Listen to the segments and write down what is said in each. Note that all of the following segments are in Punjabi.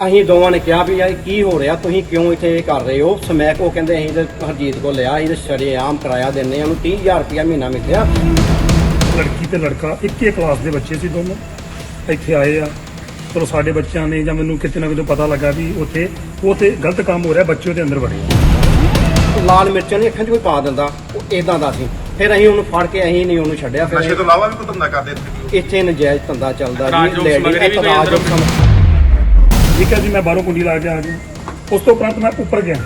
ਅਸੀਂ ਦੋਵਾਂ ਨੇ ਕਿਹਾ ਵੀ ਯਾਰ ਕੀ ਹੋ ਰਿਹਾ ਤੁਸੀਂ ਕਿਉਂ ਇੱਥੇ ਇਹ ਕਰ ਰਹੇ ਹੋ? ਸਮੈਕ ਉਹ ਕਹਿੰਦੇ ਅਸੀਂ ਤੇ ਹਰਜੀਤ ਕੋਲ ਲਿਆ ਅਸੀਂ ਤੇ ਸ਼ਰੇਆਮ ਕਿਰਾਇਆ ਦਿੰਨੇ ਆ ਉਹਨੂੰ 30000 ਰੁਪਇਆ ਮਹੀਨਾ ਮਿਲਿਆ। ਲੜਕੀ ਤੇ ਲੜਕਾ ਇੱਕੇ ਕਲਾਸ ਦੇ ਬੱਚੇ ਸੀ ਦੋਨੋਂ। ਇੱਥੇ ਆਏ ਆ ਚਲੋ ਸਾਡੇ ਬੱਚਿਆਂ ਨੇ ਜਾਂ ਮੈਨੂੰ ਕਿਤੇ ਨਾ ਕਿਤੇ ਪਤਾ ਲੱਗਾ ਵੀ ਉੱਥੇ ਉਹ ਤੇ ਗਲਤ ਕੰਮ ਹੋ ਰਿਹਾ ਬੱਚੇ ਉਹਦੇ ਅੰਦਰ ਵੜੇ ਲਾਲ ਮਿਰਚਾਂ ਨਹੀਂ ਅੱਖਾਂ 'ਚ ਕੋਈ ਪਾ ਦਿੰਦਾ ਉਹ ਇਦਾਂ ਦਾ ਸੀ। ਫਿਰ ਅਸੀਂ ਉਹਨੂੰ ਫੜ ਕੇ ਅਸੀਂ ਨਹੀਂ ਉਹਨੂੰ ਛੱਡਿਆ ਨਸ਼ੇ ਫਿਰ ਤੋਂ ਇਲਾਵਾ ਵੀ ਕੋਈ ਧੰਦਾ ਕਰਦੇ ਇੱਥੇ? ਨਜਾਇਜ਼ ਧੰਦਾ ਚੱਲਦਾ ਰਾਜਯੋਗ ਲੇਡੀ ਸਮੱਗਰੀ ਠੀਕ ਹੈ ਜੀ, ਮੈਂ ਬਾਹਰੋਂ ਕੁੰਡੀ ਲਾ ਕੇ ਆ ਗਿਆ। ਉਸ ਤੋਂ ਉਪਰੰਤ ਮੈਂ ਉੱਪਰ ਗਿਆ।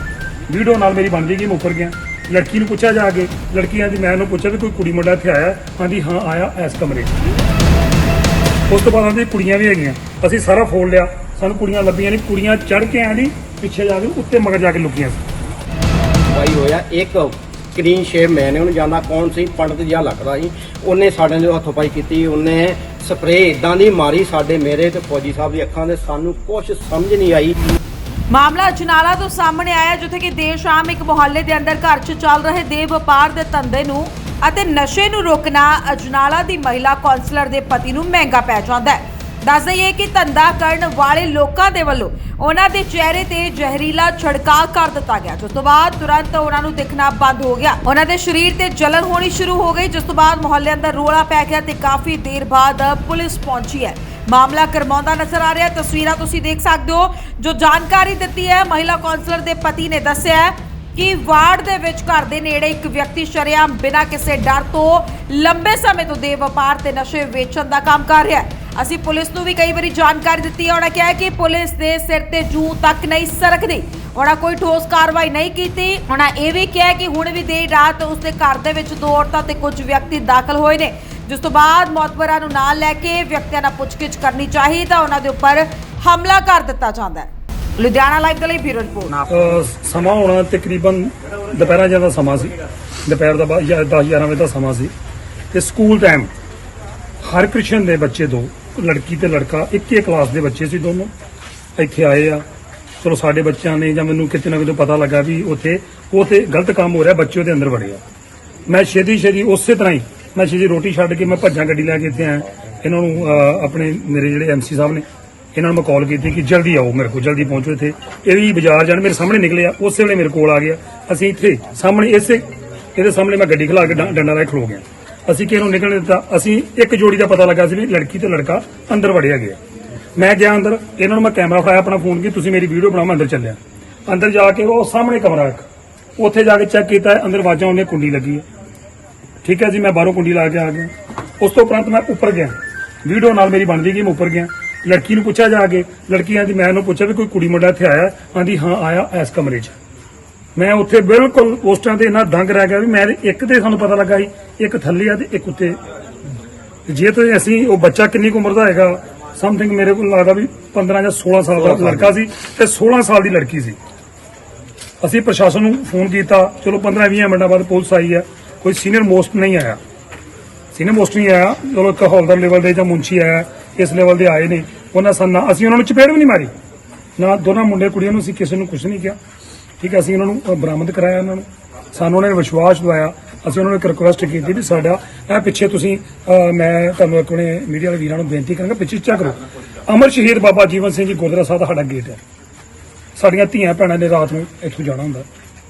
ਵੀਡੀਓ ਨਾਲ ਮੇਰੀ ਬਣ ਗਈ ਮੈਂ ਉੱਪਰ ਗਿਆ। ਲੜਕੀ ਨੂੰ ਪੁੱਛਿਆ ਜਾ ਕੇ, ਲੜਕੀਆਂ ਆਂਦੀ ਮੈਂ ਉਹਨੂੰ ਪੁੱਛਿਆ ਵੀ ਕੋਈ ਕੁੜੀ ਮੁੰਡਾ ਇੱਥੇ ਆਇਆ? ਆਂਦੀ, ਹਾਂ, ਆਇਆ ਇਸ ਕਮਰੇ 'ਚ। ਉਸ ਤੋਂ ਬਾਅਦ ਆਂਦੀ, ਕੁੜੀਆਂ ਵੀ ਹੈਗੀਆਂ। ਅਸੀਂ ਸਾਰਾ ਫੋਲ ਲਿਆ। ਸਾਨੂੰ ਕੁੜੀਆਂ ਲੱਭੀਆਂ ਨਹੀਂ। ਕੁੜੀਆਂ ਚੜ ਕੇ ਆਂਦੀ, ਪਿੱਛੇ ਜਾ ਕੇ ਉੱਤੇ ਮਗਰ ਜਾ ਕੇ ਲੁਕੀਆਂ ਸੀ। ਵਾਈ ਹੋਇਆ, ਇੱਕ ਸਕਰੀਨ ਸ਼ੇਅਰ ਮੈਂ ਨੇ ਉਹਨੂੰ ਜਾਂਦਾ, ਕੌਣ ਸੀ? ਪੰਡਤ ਜਿਹਾ ਲੱਗਦਾ ਸੀ। ਉਹਨੇ ਸਾਡੇ ਨਾਲ ਹੱਥੋਂ ਪਾਈ ਕੀਤੀ, ਉਹਨੇ ਸਪਰੇਅ ਇਦਾਂ ਦੀ ਮਾਰੀ ਸਾਡੇ ਮੇਰੇ ਤੇ ਫੌਜੀ ਸਾਹਿਬ ਦੀ ਅੱਖਾਂ ਦੇ ਸਾਨੂੰ ਕੁਝ ਸਮਝ ਨਹੀਂ ਆਈ। ਮਾਮਲਾ ਅਜਨਾਲਾ ਤੋਂ ਸਾਹਮਣੇ ਆਇਆ, ਜਿੱਥੇ ਕਿ ਦੇਰ ਸ਼ਾਮ ਇੱਕ ਮੁਹੱਲੇ ਦੇ ਅੰਦਰ ਘਰ 'ਚ ਚੱਲ ਰਹੇ ਦੇ ਵਪਾਰ ਦੇ ਧੰਦੇ ਨੂੰ ਅਤੇ ਨਸ਼ੇ ਨੂੰ ਰੋਕਣਾ ਅਜਨਾਲਾ ਦੀ ਮਹਿਲਾ ਕੌਂਸਲਰ ਦੇ ਪਤੀ ਨੂੰ ਮਹਿੰਗਾ ਪੈ ਜਾਂਦਾ ਹੈ। ਦੱਸ ਦਈਏ ਕਿ ਧੰਦਾ ਕਰਨ ਵਾਲੇ ਲੋਕਾਂ ਦੇ ਵੱਲੋਂ ਉਹਨਾਂ ਦੇ ਚਿਹਰੇ ਤੇ ਜ਼ਹਿਰੀਲਾ ਛੜਕਾਅ ਕਰ ਦਿੱਤਾ ਗਿਆ। ਜਿਸ ਤੋਂ ਬਾਅਦ ਤੁਰੰਤ ਉਹਨਾਂ ਨੂੰ ਦਿਖਣਾ ਬੰਦ ਹੋ ਗਿਆ। ਉਹਨਾਂ ਦੇ ਸਰੀਰ ਤੇ ਜਲਨ ਹੋਣੀ ਸ਼ੁਰੂ ਹੋ ਗਈ। ਜਿਸ ਤੋਂ ਬਾਅਦ ਮੁਹੱਲੇ ਅੰਦਰ ਰੋਲਾ ਪੈ ਗਿਆ ਤੇ ਕਾਫੀ ਦੇਰ ਬਾਅਦ ਪੁਲਿਸ ਪਹੁੰਚੀ ਹੈ। ਮਾਮਲਾ ਕਰਮਾਉਂਦਾ ਨਜ਼ਰ ਆ ਰਿਹਾ ਤਸਵੀਰਾਂ ਤੁਸੀਂ ਦੇਖ ਸਕਦੇ ਹੋ। ਜੋ ਜਾਣਕਾਰੀ ਦਿੱਤੀ ਹੈ, ਮਹਿਲਾ ਕਾਉਂਸਲਰ ਦੇ ਪਤੀ ਨੇ ਦੱਸਿਆ ਕਿ ਵਾਰਡ ਦੇ ਵਿੱਚ ਘਰ ਦੇ ਨੇੜੇ ਇੱਕ ਵਿਅਕਤੀ ਸ਼ਰੇਆਮ ਬਿਨਾਂ ਕਿਸੇ ਡਰ ਤੋਂ ਲੰਬੇ ਸਮੇਂ ਤੋਂ ਦੇ ਵਪਾਰ ਤੇ ਨਸ਼ੇ ਵੇਚਣ ਦਾ ਕੰਮ ਕਰ ਰਿਹਾ ਹੈ। ਅਸੀਂ ਪੁਲਿਸ ਨੂੰ ਵੀ ਕਈ ਵਾਰੀ ਜਾਣਕਾਰੀ ਦਿੱਤੀ ਹੈ। ਉਹਨਾਂ ਕਿਹਾ ਕਿ ਪੁਲਿਸ ਦੇ ਸਿਰ ਤੇ ਜੂ ਤੱਕ ਨਹੀਂ ਸਰਕਦੀ। ਉਹਨਾਂ ਕੋਈ ਠੋਸ ਕਾਰਵਾਈ ਨਹੀਂ ਕੀਤੀ। ਉਹਨਾਂ ਇਹ ਵੀ ਕਿਹਾ ਕਿ ਹੁਣ ਵੀ ਦੇਰ ਰਾਤ ਉਸ ਦੇ ਘਰ ਦੇ ਵਿੱਚ ਦੋ ਔਰਤਾਂ ਤੇ ਕੁਝ ਵਿਅਕਤੀ ਦਾਖਲ ਹੋਏ ਨੇ। ਜਿਸ ਤੋਂ ਬਾਅਦ ਮੌਤਬਰਾਂ ਨੂੰ ਨਾਲ ਲੈ ਕੇ ਵਿਅਕਤੀਆਂ ਨਾਲ ਪੁੱਛਗਿੱਛ ਕਰਨੀ ਚਾਹੀਦੀ ਤਾਂ ਉਹਨਾਂ ਦੇ ਉੱਪਰ ਹਮਲਾ ਕਰ ਦਿੱਤਾ ਜਾਂਦਾ ਹੈ। ਲੁਧਿਆਣਾ ਲਾਈਵ ਦੇ ਲਈ ਬਿਊਰੋ ਰਿਪੋਰਟ। ਅਹ, ਸਮਾਂ ਹੋਣਾ ਤਕਰੀਬਨ ਦੁਪਹਿਰਾਂ ਜਿਹਾ ਦਾ ਸਮਾਂ ਸੀ। ਦੁਪਹਿਰ ਦਾ 10 11 ਵਜੇ ਦਾ ਸਮਾਂ ਸੀ। ਤੇ ਸਕੂਲ ਟਾਈਮ ਹਰ ਕ੍ਰਿਸ਼ਨ ਦੇ ਬੱਚੇ ਦੋ। ਲੜਕੀ ਤੇ ਲੜਕਾ, ਇੱਕੇ ਕਲਾਸ ਦੇ ਬੱਚੇ ਸੀ ਦੋਨੋਂ। ਇੱਥੇ ਆਏ ਆ। ਚਲੋ ਸਾਡੇ ਬੱਚਿਆਂ ਨੇ ਜਾਂ ਮੈਨੂੰ ਕਿਤੇ ਨਾ ਕਿਤੇ ਪਤਾ ਲੱਗਾ ਵੀ ਉੱਥੇ ਉਹ ਤੇ ਗਲਤ ਕੰਮ ਹੋ ਰਿਹਾ, ਬੱਚੇ ਉਹਦੇ ਅੰਦਰ ਵੜੇ ਆ। ਮੈਂ ਛੇਤੀ ਛੇਤੀ ਉਸੇ ਤਰ੍ਹਾਂ ਹੀ, ਮੈਂ ਛੇਤੀ ਰੋਟੀ ਛੱਡ ਕੇ ਮੈਂ ਭੱਜਾਂ ਗੱਡੀ ਲੈ ਕੇ ਇੱਥੇ ਆਇਆ। ਇਹਨਾਂ ਨੂੰ ਆਪਣੇ ਮੇਰੇ ਜਿਹੜੇ ਐਮਸੀ ਸਾਹਿਬ ਨੇ, ਇਹਨਾਂ ਨੂੰ ਮੈਂ ਕਾਲ ਕੀਤੀ ਕਿ ਜਲਦੀ ਆਓ ਮੇਰੇ ਕੋਲ, ਜਲਦੀ ਪਹੁੰਚੋ ਇੱਥੇ। ਇਹ ਵੀ ਬਾਜ਼ਾਰ ਜਾਣ, ਮੇਰੇ ਸਾਹਮਣੇ ਨਿਕਲੇ ਆ। ਉਸੇ ਵੇਲੇ ਮੇਰੇ ਕੋਲ ਆ ਗਿਆ। ਅਸੀਂ ਇੱਥੇ, ਸਾਹਮਣੇ ਇਸੇ, ਇਹਦੇ ਸਾਹਮਣੇ ਮੈਂ ਗੱਡੀ ਖਲਾ ਕੇ ਡੰਡਾ ਲੈ ਖਲੋ ਗਿਆ। ਅਸੀਂ ਕਿਹਨੂੰ ਨਿਕਲਣ ਦਿੱਤਾ? ਅਸੀਂ ਇੱਕ ਜੋੜੀ ਦਾ ਪਤਾ ਲੱਗਾ ਸੀ ਵੀ ਲੜਕੀ ਤੇ ਲੜਕਾ ਅੰਦਰ ਵੜਿਆ ਗਿਆ। ਮੈਂ ਗਿਆ ਅੰਦਰ, ਇਹਨਾਂ ਨੂੰ ਮੈਂ ਕੈਮਰਾ ਫੜਾਇਆ, ਆਪਣਾ ਫੋਨ ਕੀ ਤੁਸੀਂ ਮੇਰੀ ਵੀਡੀਓ ਬਣਾਓ, ਮੈਂ ਅੰਦਰ ਚੱਲਿਆ। ਅੰਦਰ ਜਾ ਕੇ ਉਹ ਸਾਹਮਣੇ ਕਮਰਾ ਇੱਕ, ਉੱਥੇ ਜਾ ਕੇ ਚੈੱਕ ਕੀਤਾ, ਅੰਦਰ ਵਾਜਾਂ ਉਹਨੇ ਕੁੰਡੀ ਲੱਗੀ ਹੈ। ਠੀਕ ਹੈ ਜੀ, ਮੈਂ ਬਾਹਰੋਂ ਕੁੰਡੀ ਲਾ ਕੇ ਆ ਗਿਆ। ਉਸ ਤੋਂ ਉਪਰੰਤ ਮੈਂ ਉੱਪਰ ਗਿਆ। ਵੀਡੀਓ ਨਾਲ ਮੇਰੀ ਬਣਦੀ ਗਈ, ਮੈਂ ਉੱਪਰ ਗਿਆ। ਲੜਕੀ ਨੂੰ ਪੁੱਛਿਆ ਜਾ ਕੇ, ਲੜਕੀ ਆਂਦੀ ਮੈਂ ਉਹਨੂੰ ਪੁੱਛਿਆ ਵੀ ਕੋਈ ਕੁੜੀ ਮੁੰਡਾ ਇੱਥੇ ਆਇਆ? ਆਂਦੀ ਹਾਂ, ਆਇਆ ਇਸ ਕਮਰੇ 'ਚ। ਮੈਂ ਉੱਥੇ ਬਿਲਕੁਲ ਉਸ ਟਾਈਮ ਤੇ ਇੰਨਾ ਦੰਗ ਰਹਿ ਗਿਆ ਵੀ ਮੈਂ ਇੱਕ ਤੇ ਸਾਨੂੰ ਪਤਾ ਲੱਗਾ ਸੀ ਇੱਕ ਥੱਲੇ ਆ ਤੇ ਇੱਕ ਉੱਤੇ। ਜੇ ਤੇ ਅਸੀਂ ਉਹ ਬੱਚਾ ਕਿੰਨੀ ਕੁ ਉਮਰ ਦਾ ਹੈਗਾ ਸਮਥਿੰਗ ਮੇਰੇ ਕੋਲ ਲੱਗਦਾ ਵੀ 15 ਜਾਂ 16 ਸਾਲ ਦਾ ਲੜਕਾ ਸੀ ਤੇ 16 ਸਾਲ ਦੀ ਲੜਕੀ ਸੀ। ਅਸੀਂ ਪ੍ਰਸ਼ਾਸਨ ਨੂੰ ਫੋਨ ਕੀਤਾ ਚਲੋ 15-20 ਮਿੰਟਾਂ ਬਾਅਦ ਪੁਲਿਸ ਆਈ ਹੈ ਕੋਈ ਸੀਨੀਅਰ ਮੋਸਟ ਨਹੀਂ ਆਇਆ। ਸੀਨੀਅਰ ਮੋਸਟ ਨਹੀਂ ਆਇਆ ਚਲੋ ਇੱਕ ਹੌਲਦਾਰ ਲੈਵਲ ਦੇ ਜਾਂ ਮੁੰਸ਼ੀ ਆਇਆ ਇਸ ਲੈਵਲ ਦੇ ਆਏ ਨੇ ਉਹਨਾਂ ਸਾਨੂੰ ਅਸੀਂ ਉਹਨਾਂ ਨੂੰ ਚਪੇੜ ਵੀ ਨਹੀਂ ਮਾਰੀ। ਨਾ ਦੋਨਾਂ ਮੁੰਡੇ ਕੁੜੀਆਂ ਨੂੰ ਅਸੀਂ ਕਿਸੇ ਨੂੰ ਕੁਝ ਨਹੀਂ ਕਿਹਾ। ਠੀਕ ਹੈ ਅਸੀਂ ਉਹਨਾਂ ਨੂੰ ਬਰਾਮਦ ਕਰਾਇਆ ਉਹਨਾਂ ਨੂੰ। ਸਾਨੂੰ ਉਹਨਾਂ ਨੇ ਵਿਸ਼ਵਾਸ ਦਿਵਾਇਆ। ਅਸੀਂ ਉਹਨਾਂ ਨੂੰ ਇੱਕ ਰਿਕੁਐਸਟ ਕੀਤੀ ਵੀ ਸਾਡਾ ਇਹ ਪਿੱਛੇ ਤੁਸੀਂ ਮੈਂ ਤੁਹਾਨੂੰ ਆਪਣੇ ਮੀਡੀਆ ਵਾਲੇ ਵੀਰਾਂ ਨੂੰ ਬੇਨਤੀ ਕਰਾਂਗਾ ਪਿੱਛੇ ਚੈੱਕ ਕਰੋ। ਅਮਰ ਸ਼ਹੀਦ ਬਾਬਾ ਜੀਵਨ ਸਿੰਘ ਜੀ ਗੁਰਦੁਆਰਾ ਸਾਹਿਬ ਦਾ ਸਾਡਾ ਗੇਟ ਹੈ। ਸਾਡੀਆਂ ਧੀਆਂ ਭੈਣਾਂ ਨੇ ਰਾਤ ਨੂੰ ਇੱਥੋਂ ਜਾਣਾ ਹੁੰਦਾ।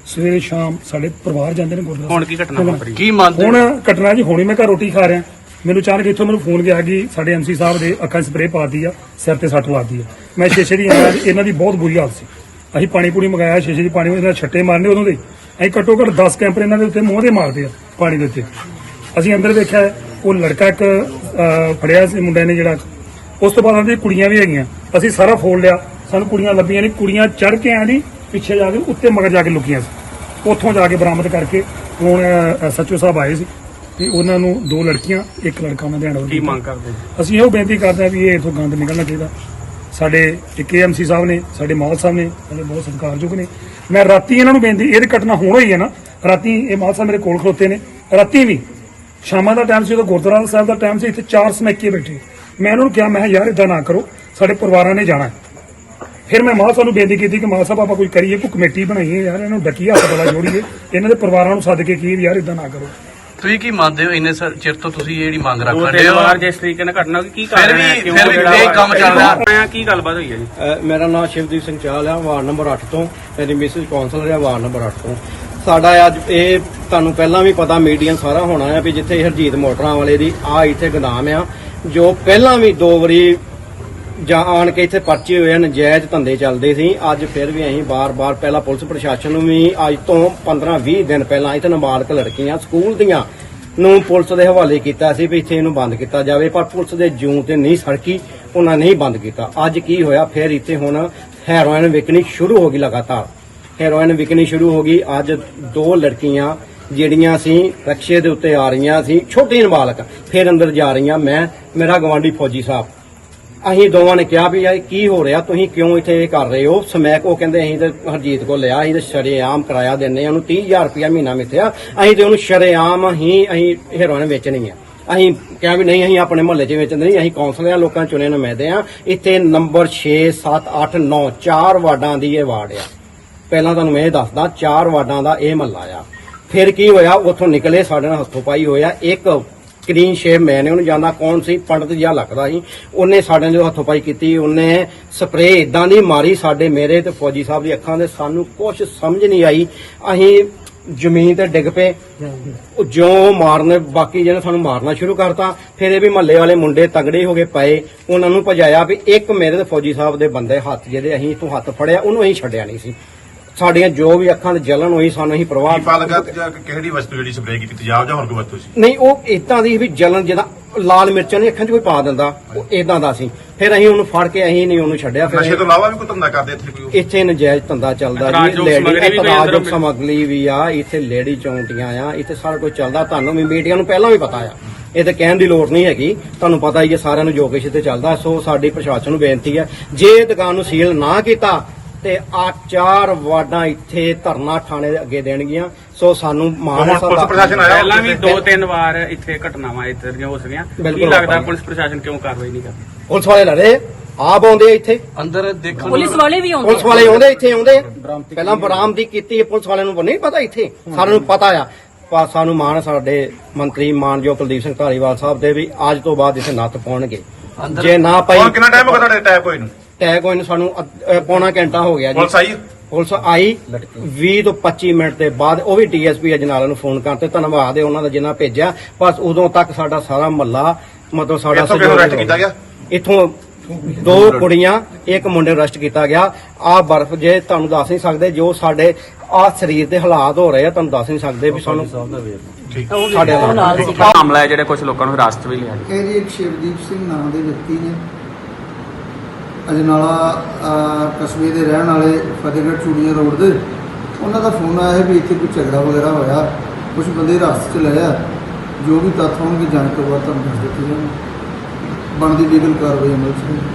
ਸਵੇਰੇ ਸ਼ਾਮ ਸਾਡੇ ਪਰਿਵਾਰ ਜਾਂਦੇ ਨੇ ਗੁਰਦੁਆਰਾ ਹੁਣ ਕੀ ਘਟਨਾ। ਵਾਪਰੀ? ਕੀ ਮੰਨਦੇ ਹੁਣ ਘਟਨਾ ਜੀ ਹੁਣੀ ਮੈਂ ਘਰ ਰੋਟੀ ਖਾ ਰਿਹਾ। ਮੈਨੂੰ ਅਚਾਨਕ ਇੱਥੋਂ ਮੈਨੂੰ ਫੋਨ ਗਿਆ ਕਿ ਸਾਡੇ ਐਮਸੀ ਸਾਹਿਬ ਦੇ ਅੱਖਾਂ 'ਚ ਸਪਰੇਅ ਪਾਤੀ ਆ ਸਿਰ ਤੇ ਸੱਟ ਲਾਤੀ ਆ। ਮੈਂ ਸ਼ੀਸ਼ੇ ਦੀ ਆਇਆ ਇਹਨਾਂ ਦੀ ਬਹੁਤ ਬੁਰੀ ਹਾਲਤ ਸੀ। ਅਸੀਂ ਪਾਣੀ ਪੂਣੀ ਮੰਗਾਇਆ ਸ਼ੀਸ਼ੇ ਦੀ ਪਾਣੀ ਇਹਨਾਂ ਦੇ ਛੱਟੇ ਮਾਰਨੇ ਉਦੋਂ ਦੇ। ਅਸੀਂ ਘੱਟੋ ਘੱਟ 10 ਕੈਂਪਰ ਇਹਨਾਂ ਦੇ ਉੱਤੇ ਮੂੰਹ ਦੇ ਮਾਰਦੇ ਆ ਪਾਣੀ ਦੇ ਉੱਤੇ। ਅਸੀਂ ਅੰਦਰ ਦੇਖਿਆ ਉਹ ਲੜਕਾ ਇੱਕ ਅਹ, ਫੜਿਆ ਸੀ ਮੁੰਡੇ ਨੇ ਜਿਹੜਾ। ਉਸ ਤੋਂ ਬਾਅਦ ਆਂਦੇ ਕੁੜੀਆਂ ਵੀ ਹੈਗੀਆਂ। ਅਸੀਂ ਸਾਰਾ ਫੋਲ ਲਿਆ। ਸਾਨੂੰ ਕੁੜੀਆਂ ਲੱਭੀਆਂ ਨਹੀਂ। ਕੁੜੀਆਂ ਚੜ ਕੇ ਆਂਦੀ ਪਿੱਛੇ ਜਾ ਕੇ ਉੱਤੇ ਮਗਰ ਜਾ ਕੇ ਲੁਕੀਆਂ ਸੀ। ਉੱਥੋਂ ਜਾ ਕੇ ਬਰਾਮਦ ਕਰਕੇ ਹੁਣ ਸੱਚੋ ਸਾਹਿਬ ਆਏ ਸੀ ਤੇ ਉਹਨਾਂ ਨੂੰ ਦੋ ਲੜਕੀਆਂ ਇੱਕ ਲੜਕਾ ਉਹਨਾਂ ਦੇ ਹੈਂਡਓਵਰ ਕੀ ਮੰਗ ਕਰਦੇ ਅਸੀਂ ਇਹੋ ਬੇਨਤੀ ਕਰਦੇ ਹਾਂ ਵੀ ਇਹ ਇਥੋਂ ਗੰਦ ਨਿਕਲਣਾ ਚਾਹੀਦਾ। ਸਾਡੇ ਇੱਕ ਐਮਸੀ ਸਾਹਿਬ ਨੇ ਸਾਡੇ ਮਾਲ ਸਾਹਿਬ ਨੇ ਸਾਡੇ ਬਹੁਤ ਸਤਿਕਾਰਯੋਗ ਨੇ। ਮੈਂ ਰਾਤੀ ਇਹਨਾਂ ਨੂੰ ਬੇਨਤੀ ਇਹਦੀ ਘਟਨਾ ਹੋਣ ਹੋਈ ਹੈ ਨਾ, ਰਾਤੀ ਇਹ ਮਾਲ ਸਾਹਿਬ ਮੇਰੇ ਕੋਲ ਖਲੋਤੇ ਨੇ, ਰਾਤੀ ਵੀ, ਸ਼ਾਮਾਂ ਦਾ ਟਾਈਮ ਸੀ, ਉਦੋਂ ਗੁਰਦੁਆਰਾ ਸਾਹਿਬ ਦਾ ਟਾਈਮ ਸੀ, ਇੱਥੇ ਚਾਰ ਸਮੈਕੇ ਬੈਠੇ। ਮੈਂ ਇਹਨਾਂ ਨੂੰ ਕਿਹਾ, ਮੈਂ ਕਿਹਾ, ਯਾਰ ਇਦਾਂ ਨਾ ਕਰੋ, ਸਾਡੇ ਪਰਿਵਾਰਾਂ ਨੇ ਜਾਣਾ ਫਿਰ ਮੈਂ ਮਾਲ ਸਾਹਿਬ ਨੂੰ ਬੇਨਤੀ ਕੀਤੀ ਕਿ ਮਾਲ ਸਾਹਿਬ, ਆਪਾਂ ਕੋਈ ਕਰੀਏ, ਕੋਈ ਕਮੇਟੀ ਬਣਾਈਏ, ਯਾਰ, ਇਹਨਾਂ ਨੂੰ ਡੱਕੀ ਹੱਥ ਬੜਾ ਜੋੜੀਏ, ਇਹਨਾਂ ਦੇ ਪਰਿਵਾਰਾਂ ਨੂੰ ਸੱਦ ਕੇ ਕੀ ਯਾਰ ਇਦਾਂ ਨਾ ਕਰੋ। ਤੁਸੀਂ ਕੀ ਮੰਨਦੇ ਹੋ? ਇੰਨੇ ਸਰ- ਚਿਰ ਤੋਂ ਤੁਸੀਂ ਇਹ ਜਿਹੜੀ ਮੰਗ ਰੱਖ ਦੋ ਰਹੇ ਤਿੰਨ ਹੋ। ਵਾਰ ਜਿਸ ਤਰੀਕੇ ਨਾਲ ਘਟਨਾ ਹੋਈ, ਕੀ ਫਿਰ ਕਾਰਨ ਵੀ- ਫਿਰ ਵੀ ਇਹ ਕੰਮ ਚੱਲ ਰਿਹਾ। ਹੋਇਆ, ਕੀ ਗੱਲਬਾਤ ਹੋਈ ਹੈ ਜੀ? ਅ, ਮੇਰਾ ਨਾਮ ਸ਼ਿਵਦੀਪ ਸਿੰਘ ਚਾਹਲ ਹੈ ਵਾਰਡ ਨੰਬਰ 8 ਤੋਂ ਮੇਰੀ ਮਿਸਿਸ ਕਾਉਂਸਲਰ ਹੈ ਵਾਰਡ ਨੰਬਰ 8 ਤੋਂ। ਸਾਡਾ ਅੱਜ ਇਹ ਤੁਹਾਨੂੰ ਪਹਿਲਾਂ ਵੀ ਪਤਾ ਮੀਡੀਆ ਸਾਰਾ ਹੋਣਾ ਹੈ ਵੀ ਜਿੱਥੇ ਹਰਜੀਤ ਮੋਟਰਾਂ ਵਾਲੇ ਦੀ ਆ ਇੱਥੇ ਗੋਦਾਮ ਆ ਜੋ ਪਹਿਲਾਂ ਵੀ ਦੋ ਵਾਰੀ ਜਾਂ ਆਣ ਕੇ ਇੱਥੇ ਪਰਚੇ ਹੋਏ ਨਜਾਇਜ਼ ਧੰਦੇ ਚੱਲਦੇ ਸੀ। ਅੱਜ ਫਿਰ ਵੀ ਅਸੀਂ ਬਾਰ-ਬਾਰ ਪਹਿਲਾਂ ਪੁਲਿਸ ਪ੍ਰਸ਼ਾਸਨ ਨੂੰ ਵੀ ਅੱਜ ਤੋਂ 15-20 ਦਿਨ ਪਹਿਲਾਂ ਇੱਥੇ ਨਾਬਾਲਗ ਲੜਕੀਆਂ ਸਕੂਲ ਦੀਆਂ ਨੂੰ ਪੁਲਿਸ ਦੇ ਹਵਾਲੇ ਕੀਤਾ ਸੀ ਵੀ ਇੱਥੇ ਇਹਨੂੰ ਬੰਦ ਕੀਤਾ ਜਾਵੇ, ਪਰ ਪੁਲਿਸ ਦੇ ਜੂੰ ਤੇ ਨਹੀਂ ਸੜਕੀ, ਉਹਨਾਂ ਨਹੀਂ ਬੰਦ ਕੀਤਾ। ਅੱਜ ਕੀ ਹੋਇਆ? ਫਿਰ ਇੱਥੇ ਹੁਣ ਹੈਰੋਇਨ ਵਿਕਣੀ ਸ਼ੁਰੂ ਹੋ ਗਈ ਲਗਾਤਾਰ। ਹੈਰੋਇਨ ਵਿਕਣੀ ਸ਼ੁਰੂ ਹੋ ਗਈ। ਅੱਜ ਦੋ ਲੜਕੀਆਂ ਜਿਹੜੀਆਂ ਸੀ, ਰਕਸ਼ੇ ਦੇ ਉੱਤੇ ਆ ਰਹੀਆਂ ਸੀ, ਛੋਟੇ ਨਾਬਾਲਗ। ਫਿਰ ਅੰਦਰ ਜਾ ਰਹੀਆਂ ਮੈਂ, ਮੇਰਾ ਗਵਾਂਢੀ ਫੌਜੀ ਸਾਹਿਬ। ਅਸੀਂ ਦੋਵਾਂ ਨੇ ਕਿਹਾ ਵੀ ਇਹ ਕੀ ਹੋ ਰਿਹਾ, ਤੁਸੀਂ ਕਿਉਂ ਇੱਥੇ ਇਹ ਕਰ ਰਹੇ ਹੋ? ਸਮੈਕ ਉਹ ਕਹਿੰਦੇ ਅਸੀਂ ਤੇ ਹਰਜੀਤ ਕੋ ਲਿਆ, ਅਸੀਂ ਤੇ ਸ਼ਰੇਆਮ ਕਿਰਾਇਆ ਦਿੰਨੇ ਉਹਨੂੰ 30000 ਰੁਪਇਆ ਮਹੀਨਾ ਮਿੱਥਿਆ। ਅਸੀਂ ਤੇ ਉਹਨੂੰ ਸ਼ਰੇਆਮ ਹੀ ਅਸੀਂ ਹੈਰੋਇਨ ਵੇਚਣੀ ਆ। ਅਸੀਂ ਕਿਹਾ ਵੀ ਨਹੀਂ, ਅਸੀਂ ਆਪਣੇ ਮੁਹੱਲੇ 'ਚ ਵੇਚਦੇ ਨਹੀਂ, ਅਸੀਂ ਕੌਂਸਲਰ ਆ ਲੋਕਾਂ ਚੁਣੇ ਨੁਮਾਇੰਦੇ ਆ ਇੱਥੇ ਨੰਬਰ 6 7 8 9 ਚਾਰ ਵਾਰਡਾਂ ਦੀ ਇਹ ਵਾਰਡ ਆ। ਪਹਿਲਾਂ ਤੁਹਾਨੂੰ ਮੈਂ ਇਹ ਦੱਸਦਾ, ਚਾਰ ਵਾਰਡਾਂ ਦਾ ਇਹ ਮਹੱਲਾ ਆ। ਫਿਰ ਕੀ ਹੋਇਆ? ਉੱਥੋਂ ਨਿਕਲੇ, ਸਾਡੇ ਨਾਲ ਹੱਥੋਂ ਪਾਈ ਹੋਇਆ। ਇੱਕ ਕਲੀਨ ਸ਼ੇਵ ਮੈਨ ਉਹਨੂੰ ਜਾਂਦਾ ਕੌਣ ਸੀ? ਪੰਡਤ ਜਿਹਾ ਲੱਗਦਾ ਸੀ। ਉਹਨੇ ਸਾਡੇ ਨਾਲ ਹੱਥੋਂ ਪਾਈ ਕੀਤੀ, ਉਹਨੇ ਸਪਰੇਅ ਇਦਾਂ ਦੀ ਮਾਰੀ ਸਾਡੇ ਮੇਰੇ ਤੇ ਫੌਜੀ ਸਾਹਿਬ ਦੀ ਅੱਖਾਂ ਦੇ ਸਾਨੂੰ ਕੁਝ ਸਮਝ ਨਹੀਂ ਆਈ। ਅਸੀਂ ਜ਼ਮੀਨ ਤੇ ਡਿੱਗ ਪਏ। ਉਹ ਜਿਉਂ ਮਾਰਨੇ, ਬਾਕੀ ਜਿਹੜੇ ਸਾਨੂੰ ਮਾਰਨਾ ਸ਼ੁਰੂ ਕਰਤਾ। ਫਿਰ ਇਹ ਵੀ ਮਹੱਲੇ ਵਾਲੇ ਮੁੰਡੇ ਤਗੜੇ ਹੋ ਗਏ ਪਏ। ਉਹਨਾਂ ਨੂੰ ਭਜਾਇਆ ਵੀ ਇੱਕ ਮੇਰੇ ਤੇ ਫੌਜੀ ਸਾਹਿਬ ਦੇ ਬੰਦੇ ਹੱਥ, ਜਿਹਦੇ ਅਸੀਂ ਇਥੋਂ ਹੱਥ ਫੜਿਆ, ਉਹਨੂੰ ਅਸੀਂ ਛੱਡਿਆ ਨਹੀਂ ਸੀ। ਸਾਡੀਆਂ ਜੋ ਵੀ ਅੱਖਾਂ 'ਤੇ ਜਲਨ ਹੋਈ ਸਾਨੂੰ ਅਸੀਂ ਪ੍ਰਵਾਹ ਪਤਾ ਲੱਗਾ ਕਿ ਜਾਂ ਕਿਹੜੀ ਵਸਤੂ ਜਿਹੜੀ ਸਪਰੇਅ ਕੀਤੀ? ਤੇਜ਼ਾਬ ਜਾਂ ਹੋਰ ਕੋਈ ਵਸਤੂ ਸੀ? ਨਹੀਂ ਉਹ ਇਦਾਂ ਦੀ ਵੀ ਜਲਨ ਜਿਹਦਾ ਲਾਲ ਮਿਰਚਾਂ ਨੇ ਅੱਖਾਂ 'ਚ ਕੋਈ ਪਾ ਦਿੰਦਾ ਉਹ ਇਦਾਂ ਦਾ ਸੀ। ਫਿਰ ਅਸੀਂ ਉਹਨੂੰ ਫੜ ਕੇ ਅਸੀਂ ਨਹੀਂ ਉਹਨੂੰ ਛੱਡਿਆ ਫਿਰ ਨਸ਼ੇ ਅਸੀਂ- ਤੋਂ ਇਲਾਵਾ ਵੀ ਕੋਈ ਧੰਦਾ ਕਰਦੇ ਇੱਥੇ ਕੋਈ ਇੱਥੇ ਨਜਾਇਜ਼ ਧੰਦਾ ਚੱਲਦਾ ਜੀ। ਲੇਡੀ ਅੰਦਰੋਂ ਸਮੱਗਰੀ ਵੀ ਆ ਇੱਥੇ ਲੇਡੀ ਚੌਂਟੀਆਂ ਆ ਇੱਥੇ ਸਾਰਾ ਕੁਝ ਚੱਲਦਾ। ਤੁਹਾਨੂੰ ਵੀ ਮੀਡੀਆ ਨੂੰ ਪਹਿਲਾਂ ਵੀ ਪਤਾ ਆ। ਇਹ ਤਾਂ ਕਹਿਣ ਦੀ ਲੋੜ ਨਹੀਂ ਹੈਗੀ। ਤੁਹਾਨੂੰ ਪਤਾ ਹੀ ਹੈ ਸਾਰਿਆਂ ਨੂੰ ਜੋ ਕੁਛ ਇੱਥੇ ਚੱਲਦਾ। ਸੋ ਸਾਡੀ ਪ੍ਰਸ਼ਾਸਨ ਨੂੰ ਬੇਨਤੀ ਹੈ ਜੇ ਇਹ ਦੁਕਾਨ ਨੂੰ ਸੀਲ ਨਾ ਕੀਤਾ ਤੇ ਆ ਚਾਰ ਵਾਰਡਾਂ ਇੱਥੇ ਧਰਨਾ ਥਾਣੇ ਦੇ ਅੱਗੇ ਦੇਣਗੀਆਂ। ਸੋ ਸਾਨੂੰ ਮਾਣ ਹੈ ਹੁਣ ਪੁਲਿਸ ਸਾਡਾ ਪ੍ਰਸ਼ਾਸਨ ਆਇਆ। ਪਹਿਲਾਂ ਵੀ? ਦੋ ਤਿੰਨ ਵਾਰ ਇੱਥੇ ਘਟਨਾਵਾਂ ਇੱਥੇ ਦੀਆਂ ਹੋ ਸਕੀਆਂ। ਕੀ ਬਿਲਕੁਲ ਲੱਗਦਾ ਆਪਾਂ- ਪੁਲਿਸ ਪ੍ਰਸ਼ਾਸਨ ਕਿਉਂ ਕਾਰਵਾਈ ਨਹੀਂ ਕਰਦੀ? ਪੁਲਿਸ ਵਾਲੇ ਲੜੇ ਆਪ ਆਉਂਦੇ ਆ ਇੱਥੇ। ਅੰਦਰ ਦੇਖਣ ਪੁਲਿਸ ਵਾਲੇ ਵੀ ਆਉਂਦੇ ਪੁਲਿਸ ਵਾਲੇ ਆਉਂਦੇ ਇੱਥੇ ਆਉਂਦੇ। ਪਹਿਲਾਂ ਬਰਾਮਦੀ ਕੀਤੀ ਹੈ ਪੁਲਿਸ ਵਾਲਿਆਂ ਨੂੰ ਨਹੀਂ ਪਤਾ ਇੱਥੇ। ਸਾਰਿਆਂ ਨੂੰ ਪਤਾ ਆ। ਪਰ ਸਾਨੂੰ ਮਾਣ ਹੈ ਸਾਡੇ ਮੰਤਰੀ ਮਾਨਯੋਗ ਕੁਲਦੀਪ ਸਿੰਘ ਧਾਲੀਵਾਲ ਸਾਹਿਬ ਦੇ ਵੀ ਅੱਜ ਤੋਂ ਬਾਅਦ ਇੱਥੇ ਨੱਥ ਪਾਉਣਗੇ। ਅੰਦਰ- ਜੇ ਨਾ ਪਾਈ ਹੁਣ ਕਿੰਨਾ ਟਾਈਮ ਹੋ ਗਿਆ ਤੁਹਾਡੇ ਟੈਪ ਹੋਏ ਨੂੰ? ਟੈਗ ਹੋਏ ਨੂੰ ਸਾਨੂੰ ਅੱਧ- ਪੌਣਾ ਘੰਟਾ ਹੋ ਗਿਆ ਜੀ। ਪੁਲਿਸ ਆਈ? ਪੁਲਿਸ ਆਈ 20 ਤੋਂ 25 ਮਿੰਟ ਦੇ ਬਾਅਦ ਉਹ ਵੀ ਡੀਐਸਪੀ ਅਜਨਾਲਾ ਨੂੰ ਫੋਨ ਕਰਤੇ ਧੰਨਵਾਦ ਹੈ ਉਹਨਾਂ ਦਾ ਜਿਨ੍ਹਾਂ ਭੇਜਿਆ। ਬਸ ਉਦੋਂ ਤੱਕ ਸਾਡਾ ਸਾਰਾ ਮਹੱਲਾ ਮਤਲਬ ਸਾਡਾ ਇੱਥੋਂ ਕਿਹਨੂੰ ਕੀਤਾ ਗਿਆ? ਇੱਥੋਂ ਦੋ ਕੁੜੀਆਂ ਇੱਕ ਮੁੰਡੇ ਨੂੰ ਅਰੈਸਟ ਕੀਤਾ ਗਿਆ। ਆ ਬਰਫ਼ ਜੇ ਤੁਹਾਨੂੰ ਦੱਸ ਨਹੀਂ ਸਕਦੇ ਜੋ ਸਾਡੇ ਆ ਸਰੀਰ ਦੇ ਹਾਲਾਤ ਹੋ ਰਹੇ ਆ ਤੁਹਾਨੂੰ ਦੱਸ ਨਹੀਂ ਸਕਦੇ ਵੀ ਸਾਨੂੰ ਸਾਡੇ ਹਾਲਾਤ ਸੀ ਮਾਮਲਾ ਹੈ ਜਿਹੜੇ ਕੁਝ ਲੋਕਾਂ ਨੂੰ ਹਿਰਾਸਤ ਵੀ ਲਿਆ ਇਹ ਜੀ ਇੱਕ ਸ਼ਿਵਦੀਪ ਸਿੰਘ ਨਾਮ ਦੇ ਵਿਅਕਤੀ ਨੇ। ਅਜਨਾਲਾ ਕਸਬੇ ਦੇ ਰਹਿਣ ਵਾਲੇ ਫਤਿਹਗੜ੍ਹ ਚੂੜੀਆਂ ਰੋਡ ਦੇ, ਉਹਨਾਂ ਦਾ ਫੋਨ ਆਇਆ ਹੈ ਵੀ ਇੱਥੇ ਕੋਈ ਝਗੜਾ ਵਗੈਰਾ ਹੋਇਆ ਕੁਝ ਬੰਦੇ ਰਸਤੇ 'ਚ ਲਏ ਆ, ਜੋ ਵੀ ਤੱਥ ਹੋਣਗੇ ਜਾਣ ਤੋਂ ਬਾਅਦ ਤੁਹਾਨੂੰ ਦੱਸ ਦਿੱਤੇ ਜਾਣਗੇ ਬਣਦੀ ਲੀਗਲ ਕਾਰਵਾਈ ਅਮਲ 'ਚ